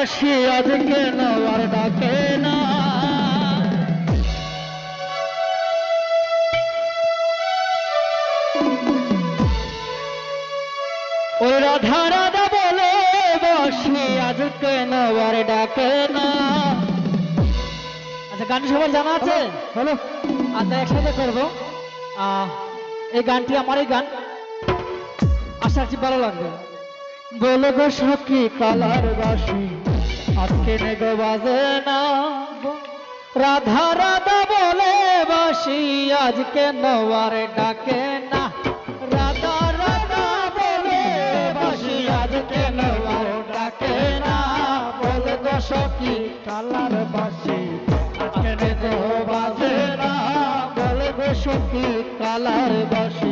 বাসি আজকে নবার ডাকে না। ওই রাধা রাধা বলে বাসি আজকে নবার ডাকে না। আচ্ছা গান সবার জানা আছে? হ্যালো আচ্ছা একসাথে করব। এই গানটি আমারই গান। আশা ভালো লাগবে। বলে গো সখী কালার বাসি। আজকে নেগো বাজে না রাধা রাধা বলে বাসি, আজকে নওয়ার ডাকে না। রাধা রাধা বলে বাসি, আজকে নওয়ার ডাকে না। বলে গো সখী কালার বাসি, আজকে নেগো বাজে না। বলে গো সখী কালার বাসি।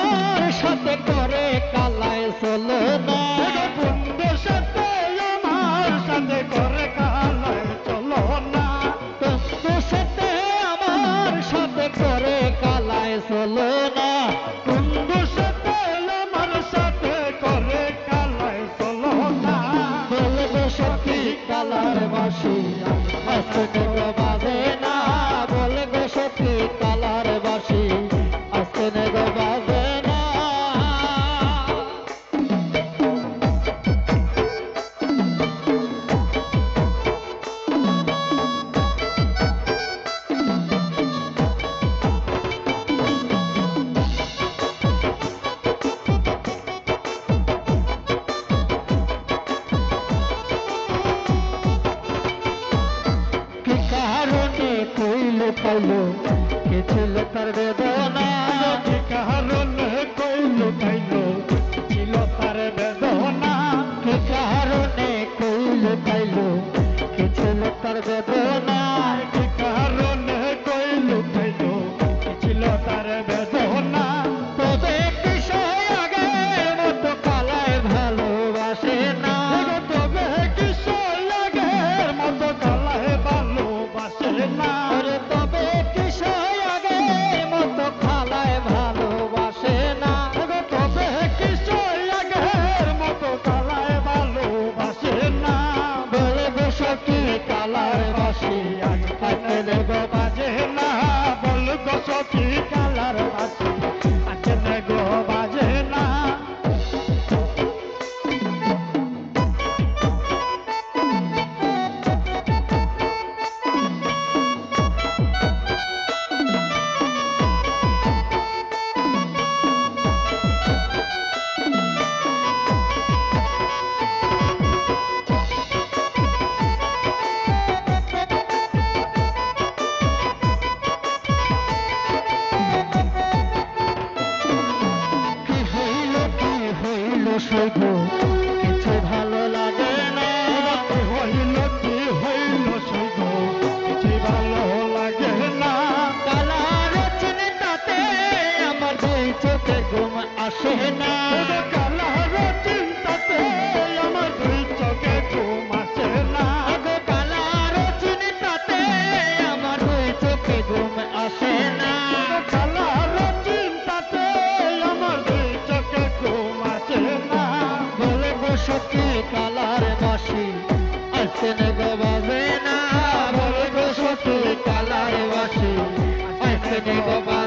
আমার সাথে করে কালায় চলো না। বন্ধুর সাথে আমার সাথে করে কালায় চলো না। বন্ধুর সাথে আমার সাথে করে কালায় চলো না। বন্ধুর সাথে আমার সাথে করে কালায় চলো না। বলব সখী কালার বাসি আজকে পাইল কে ছিল তার বেদনা কি কারণে কইল পাইল ছিল তার বেদনা কি কারণে কইল পাইল কে ছিল তার বেদনা देखो Baba.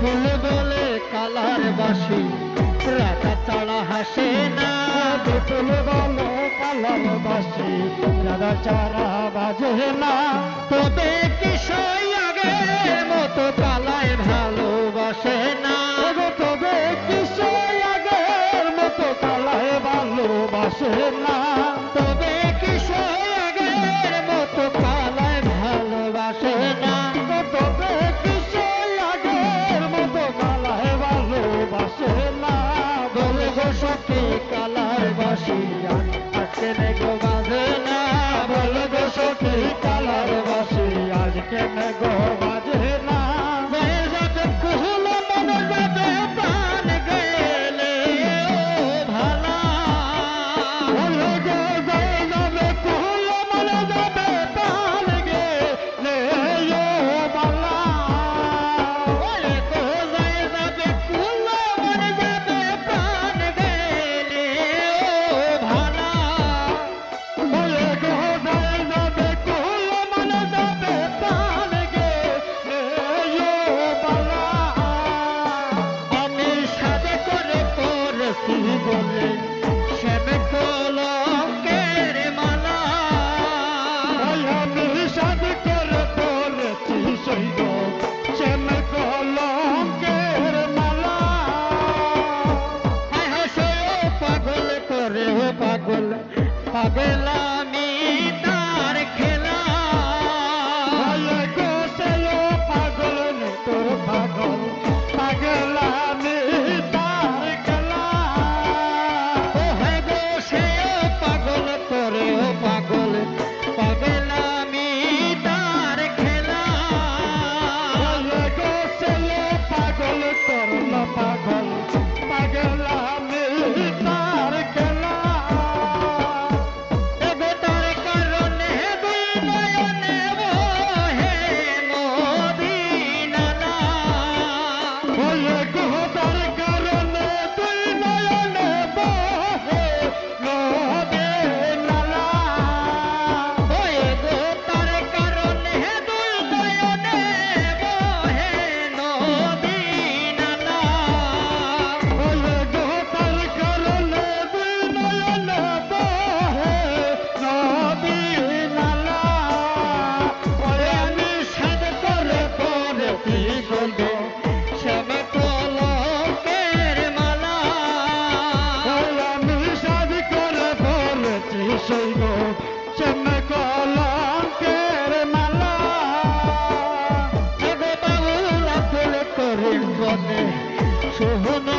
ফুল বলে কালার বাসি। রাতা চাড়া হাসে না ফুল বলে কালার বাসি। রাতা চাড়া বাজে না, তবে কিশোর कृष्ण गोविंद সোহনা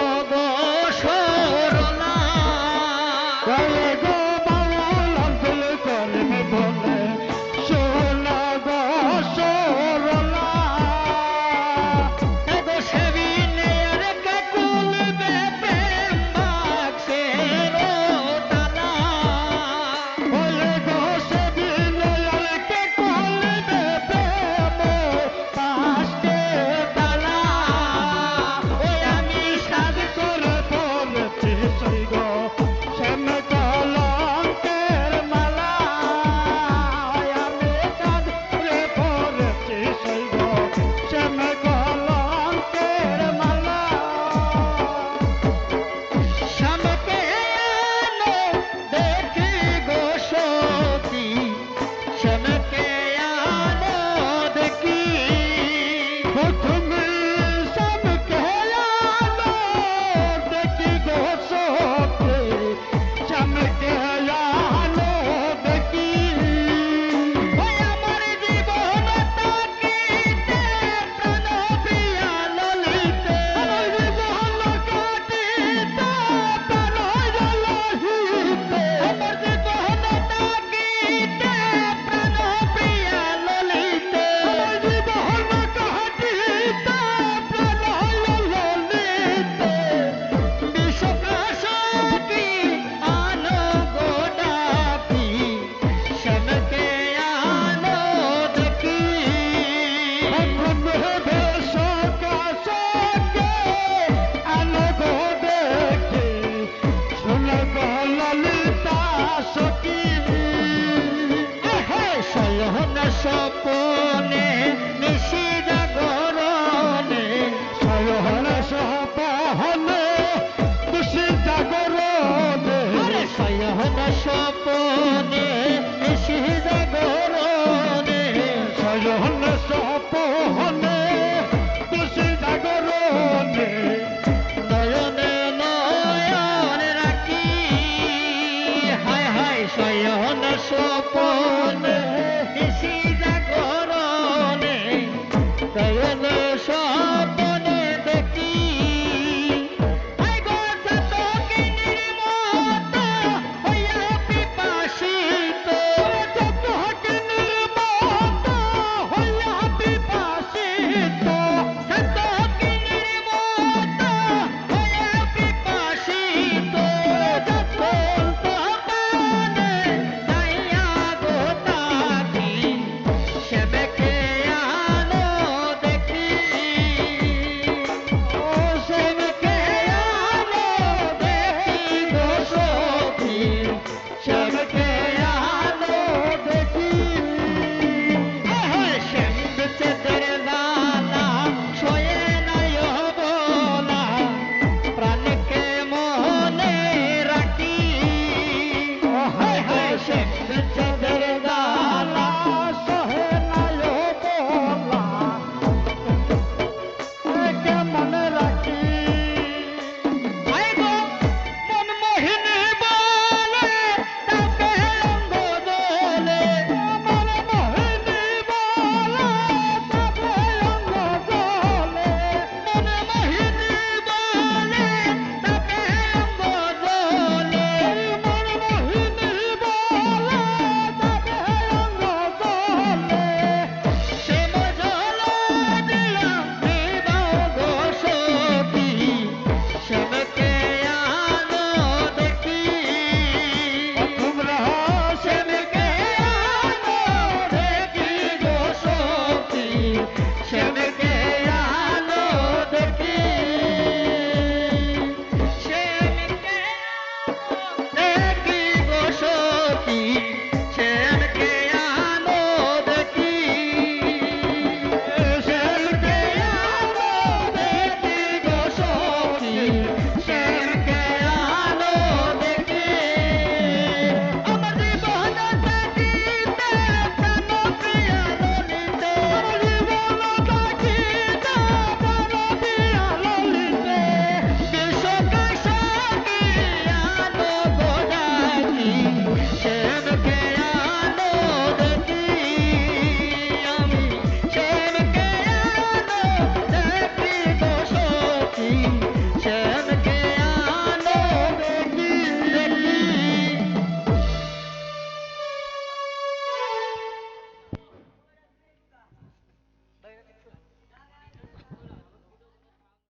অপহ